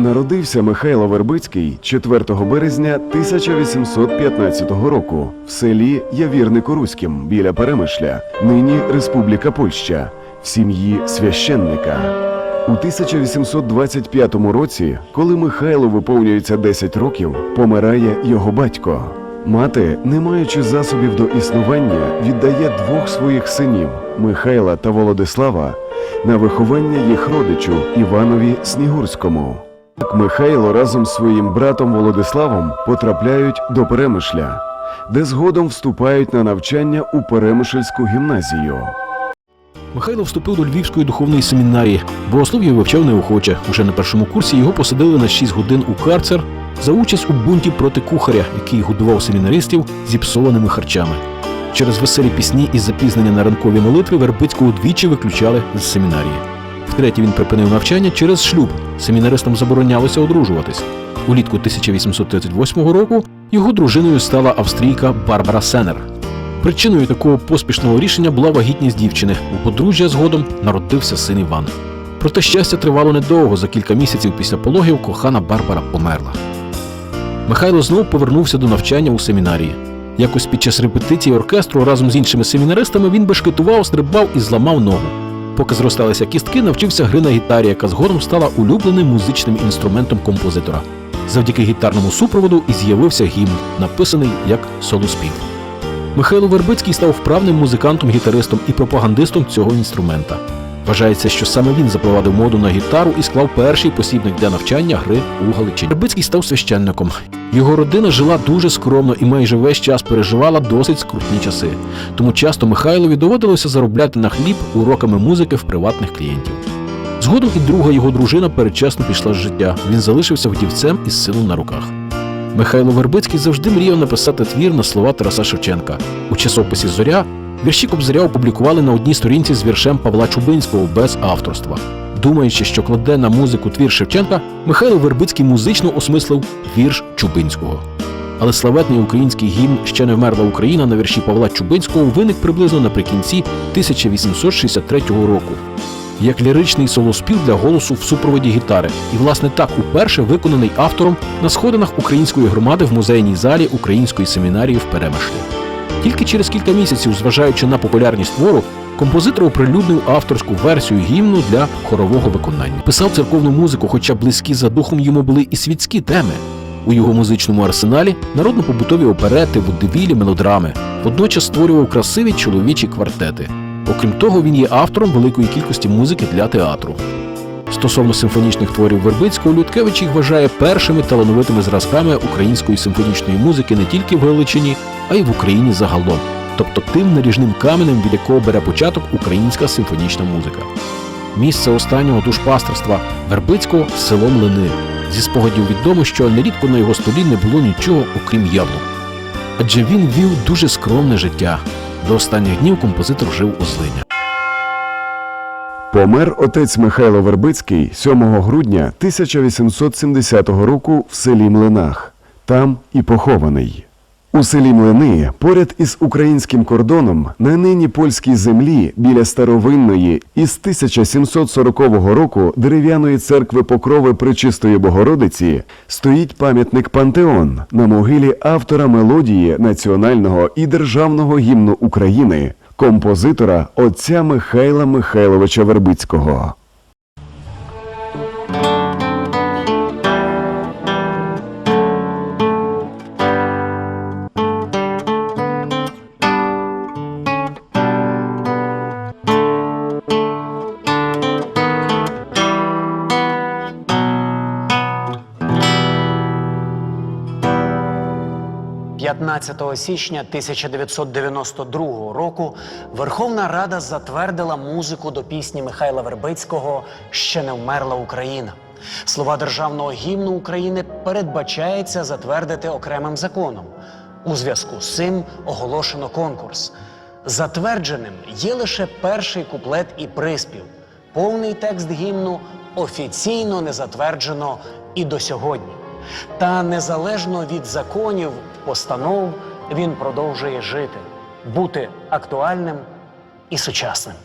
Народився Михайло Вербицький 4 березня 1815 року в селі Явірнику Руським біля Перемишля, нині Республіка Польща, в сім'ї священника. У 1825 році, коли Михайлу виповнюється 10 років, помирає його батько. Мати, не маючи засобів до існування, віддає двох своїх синів Михайла та Володислава на виховання їх родичу Іванові Снігурському. Михайло разом з своїм братом Володиславом потрапляють до Перемишля, де згодом вступають на навчання у Перемишльську гімназію. Михайло вступив до Львівської духовної семінарії. Богослов'я вивчав неохоче. Уже на першому курсі його посадили на 6 годин у карцер за участь у бунті проти кухаря, який годував семінаристів зіпсованими харчами. Через веселі пісні і запізнення на ранкові молитви Вербицького двічі виключали з семінарії. Втретє він припинив навчання через шлюб. Семінаристам заборонялося одружуватись. Улітку 1838 року його дружиною стала австрійка Барбара Сенер. Причиною такого поспішного рішення була вагітність дівчини. У подружжя згодом народився син Іван. Проте щастя тривало недовго. За кілька місяців після пологів кохана Барбара померла. Михайло знов повернувся до навчання у семінарії. Якось під час репетиції оркестру разом з іншими семінаристами він бешкетував, стрибав і зламав ногу. Поки зросталися кістки, навчився гри на гітарі, яка згодом стала улюбленим музичним інструментом композитора. Завдяки гітарному супроводу і з'явився гімн, написаний як солоспів. Михайло Вербицький став вправним музикантом-гітаристом і пропагандистом цього інструмента. Вважається, що саме він запровадив моду на гітару і склав перший посібник для навчання гри у Галичині. Вербицький став священником. Його родина жила дуже скромно і майже весь час переживала досить скрутні часи. Тому часто Михайлові доводилося заробляти на хліб уроками музики в приватних клієнтів. Згодом і друга його дружина передчасно пішла з життя. Він залишився вдівцем із сином на руках. Михайло Вербицький завжди мріяв написати твір на слова Тараса Шевченка. У часописі Зоря вірші Кобзаря опублікували на одній сторінці з віршем Павла Чубинського без авторства. Думаючи, що кладе на музику твір Шевченка, Михайло Вербицький музично осмислив вірш Чубинського. Але славетний український гімн Ще не вмерла Україна на вірші Павла Чубинського виник приблизно наприкінці 1863 року як ліричний солоспів для голосу в супроводі гітари, і власне так уперше виконаний автором на сходинах української громади в музейній залі Української семінарії в Перемишлі. Тільки через кілька місяців, зважаючи на популярність твору, композитор оприлюднив авторську версію гімну для хорового виконання. Писав церковну музику, хоча близькі за духом йому були і світські теми. У його музичному арсеналі народно-побутові оперети, водевілі, мелодрами. Водночас створював красиві чоловічі квартети. Окрім того, він є автором великої кількості музики для театру. Стосовно симфонічних творів Вербицького, Людкевич їх вважає першими талановитими зразками української симфонічної музики не тільки в Галичині, а й в Україні загалом, тобто тим наріжним каменем, від якого бере початок українська симфонічна музика. Місце останнього душпастерства Вербицького село Млини. Зі спогадів відомо, що нерідко на його столі не було нічого, окрім яблук. Адже він вів дуже скромне життя. До останніх днів композитор жив у Злиня. Помер отець Михайло Вербицький 7 грудня 1870 року в селі Млинах. Там і похований. У селі Млини, поряд із українським кордоном, на нині польській землі біля старовинної із 1740 року дерев'яної церкви Покрови Пречистої Богородиці стоїть пам'ятник Пантеон на могилі автора мелодії національного і державного гімну України, композитора отця Михайла Михайловича Вербицького. – 15 січня 1992 року Верховна Рада затвердила музику до пісні Михайла Вербицького Ще не вмерла Україна. Слова державного гімну України передбачається затвердити окремим законом. У зв'язку з цим оголошено конкурс. Затвердженим є лише перший куплет і приспів. Повний текст гімну офіційно не затверджено і до сьогодні. Та незалежно від законів, постанов, він продовжує жити, бути актуальним і сучасним.